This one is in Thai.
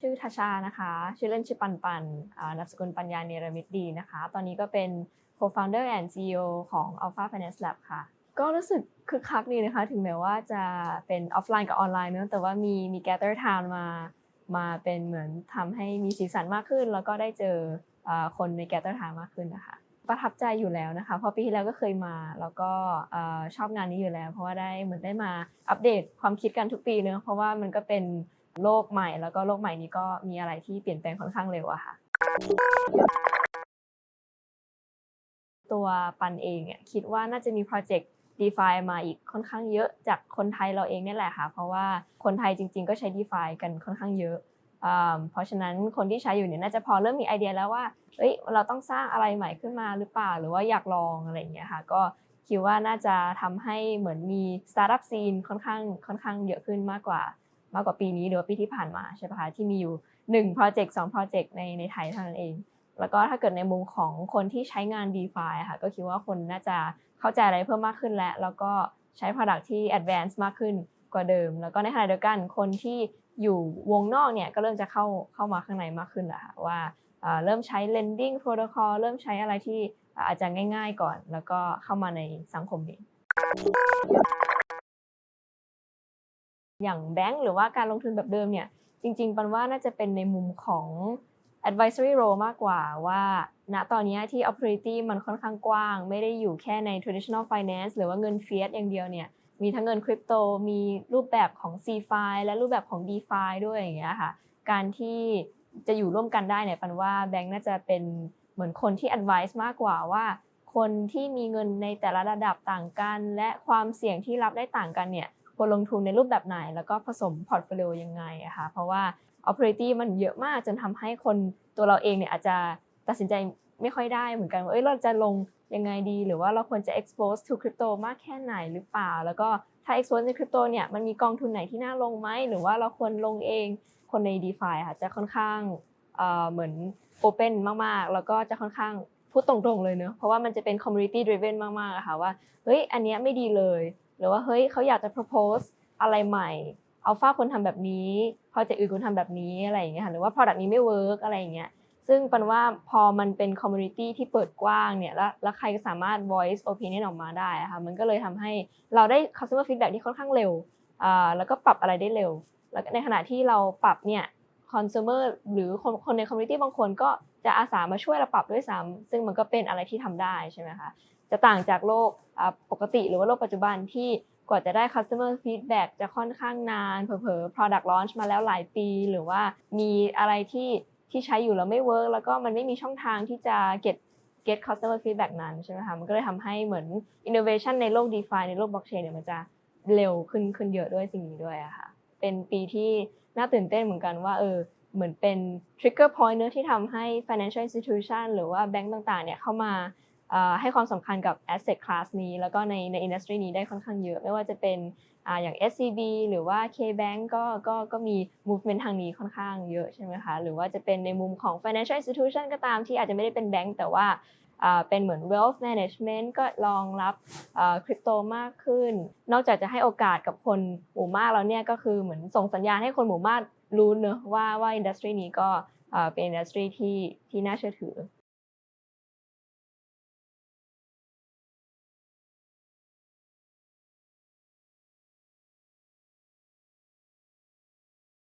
ชื่อทาชานะคะ ชื่อเล่นชื่อปันปันนามสกุลปัญญาเนรมิตดีนะคะ ตอนนี้ก็เป็น co-founder and CEO ของ Alpha Finance Lab ค่ะ ก็รู้สึกคึกคักดีนะคะ ถึงแม้ว่าจะเป็นออฟไลน์กับออนไลน์เนอะแต่ว่ามีมี gather town มา มาเป็นเหมือนทำให้มีสีสันมากขึ้น แล้วก็ได้เจออคนใน gather town มากขึ้นนะคะ ประทับใจอยู่แล้วนะคะ เพราะปีที่แล้วก็เคยมา แล้วก็ชอบงานนี้อยู่แล้ว เพราะว่าได้เหมือนได้มาอัปเดตความคิดกันทุกปีเนอะเพราะว่ามันก็เป็นโลกใหม่ แล้วก็โลกใหม่นี้ก็มีอะไรที่เปลี่ยนแปลงค่อนข้างเร็วอะค่ะ ตัวปันเองเนี่ยคิดว่าน่าจะมีโปรเจกต์ DeFi มาอีกค่อนข้างเยอะจากคนไทยเราเองเนี่แหละค่ะ เพราะว่าคนไทยจริง ๆ ก็ใช้ DeFi กันค่อนข้างเยอะ เพราะฉะนั้นคนที่ใช้อยู่เนี่ยน่าจะพอเริ่มมีไอเดียแล้วว่าเอ้ยเราต้องสร้างอะไรใหม่ขึ้นมาหรือเปล่า หรือว่าอยากลองอะไรอย่างเงี้ยค่ะ ก็คิดว่าน่าจะทำให้เหมือนมีสตาร์ทอัพซีนค่อนข้างค่อนข้างเยอะขึ้นมากกว่ามากกว่าปีนี้หรือว่าปีที่ผ่านมาใช่ปะคะที่มีอยู่1โปรเจกต์2โปรเจกต์ในในไทยเท่านั้นเอง แล้วก็ถ้าเกิดในมุมของคนที่ใช้งาน DeFi อะค่ะก็คิดว่าคนน่าจะเข้าใจอะไรเพิ่มมากขึ้นแล้ว แล้วก็ใช้ Product ที่ Advance มากขึ้น กว่าเดิม แล้วก็ในขณะเดียวกันคนที่อยู่วงนอกเนี่ยก็เริ่มจะเข้าเข้ามาข้างในมากขึ้นแล้วค่ะว่าเริ่มใช้ Lending Protocol เริ่มใช้อะไรที่อาจจะง่าย ๆก่อน แล้วก็เข้ามาในสังคมนี้ อย่างแบงก์หรือว่าการลงทุนแบบเดิมเนี่ยจริง ๆ ปันว่าน่าจะเป็นในมุมของ advisory role มากกว่าว่า ณตอนนี้ที่ opportunity มันค่อนข้างกว้าง ไม่ได้อยู่แค่ใน traditional finance หรือว่าเงิน fiat อย่างเดียวเนี่ย มีทั้งเงินคริปโต มีรูปแบบของ CFI และรูปแบบของ d f i ด้วยอย่างเงี้ยค่ะ การที่จะอยู่ร่วมกันได้เนี่ยปันว่าแบงก์น่าจะเป็นเหมือนคนที่ advice มากกว่าว่า คนที่มีเงินในแต่ละระดับต่างกัน และความเสี่ยงที่รับได้ต่างกันเนี่ยควรลงทุนในรูปแบบไหน แล้วก็ผสมพอร์ตโฟลิโอยังไงอะคะเพราะว่า opportunity มันเยอะมากจนทำให้คนตัวเราเองเนี่ยอาจจะตัดสินใจไม่ค่อยได้เหมือนกันว่าเอ้ยเราจะลง ยังไงดี หรือว่าเราควรจะ expose to crypto มากแค่ไหนหรือเปล่า แล้วก็ถ้า expose ในคริปโตเนี่ยมันมีกองทุนไหนที่น่าลงไหม หรือว่าเราควรลงเองคนใน DeFi ค่ะจะค่อนข้างเหมือน open มาก ๆ แล้วก็จะค่อนข้างพูดตรงๆเลยเนอะเพราะว่ามันจะเป็น community driven มากๆอะค่ะว่าเฮ้ยอันเนี้ยไม่ดีเลย หรือว่าเฮ้ยเขาอยากจะ propose อะไรใหม่อัลฟาคนทำแบบนี้พอเจกต์อื่นคนทำแบบนี้อะไรอย่างเงี้ยค่ะหรือว่า product นี้ไม่เวิร์กอะไรอย่างเงี้ย ซึ่งปันว่าพอมันเป็น community ที่เปิดกว้างเนี่ยแล้วแล้วใครก็สามารถ voice opinion ออกมาได้ค่ะมันก็เลยทำให้เราได้ customer feedback ที่ค่อนข้างเร็วอ่าแล้วก็ปรับอะไรได้เร็ว แล้วในขณะที่เราปรับเนี่ย consumer หรือคนคนใน community บางคนก็จะอาสามาช่วยเราปรับด้วยซ้ำซึ่งมันก็เป็นอะไรที่ทำได้ใช่ไหมคะจะต่างจากโลกปกติหรือว่าโลกปัจจุบันที่กว่าจะได้ customer feedback จะค่อนข้างนานเผลอๆ product launch มาแล้วหลายปี หรือว่ามีอะไรที่ ที่ใช้อยู่แล้วไม่เวิร์กแล้วก็มันไม่มีช่องทางที่จะ get get customer feedback นั้นใช่ไหมคะ มันก็เลยทำให้เหมือน innovation ในโลก DeFi ในโลก blockchain เนี่ยมันจะเร็วขึ้นขึ้นเยอะด้วยสิ่งนี้ด้วยอะค่ะ เป็นปีที่น่าตื่นเต้นเหมือนกันว่าเออเหมือนเป็น trigger point เนื้อที่ทำให้ financial institution หรือว่าแบงก์ต่างๆ เนี่ยเข้ามา ให้ความสำคัญกับ asset class นี้ แล้วก็ในใน industry นี้ได้ค่อนข้างเยอะ ไม่ว่าจะเป็นอย่าง SCB หรือว่า KBank ก็ก็ก็มี movement ทางนี้ค่อนข้างเยอะใช่ไหมคะ หรือว่าจะเป็นในมุมของ financial institution ก็ตามที่อาจจะไม่ได้เป็นแบงก์แต่ว่าเป็นเหมือน wealth management ก็รองรับคริปโตมากขึ้น นอกจากจะให้โอกาสกับคนหมู่มากแล้วเนี่ยก็คือเหมือนส่งสัญญาณให้คนหมู่มากรู้เนอะว่าว่า industry นี้ก็เป็น industry ที่ที่น่าเชื่อถือ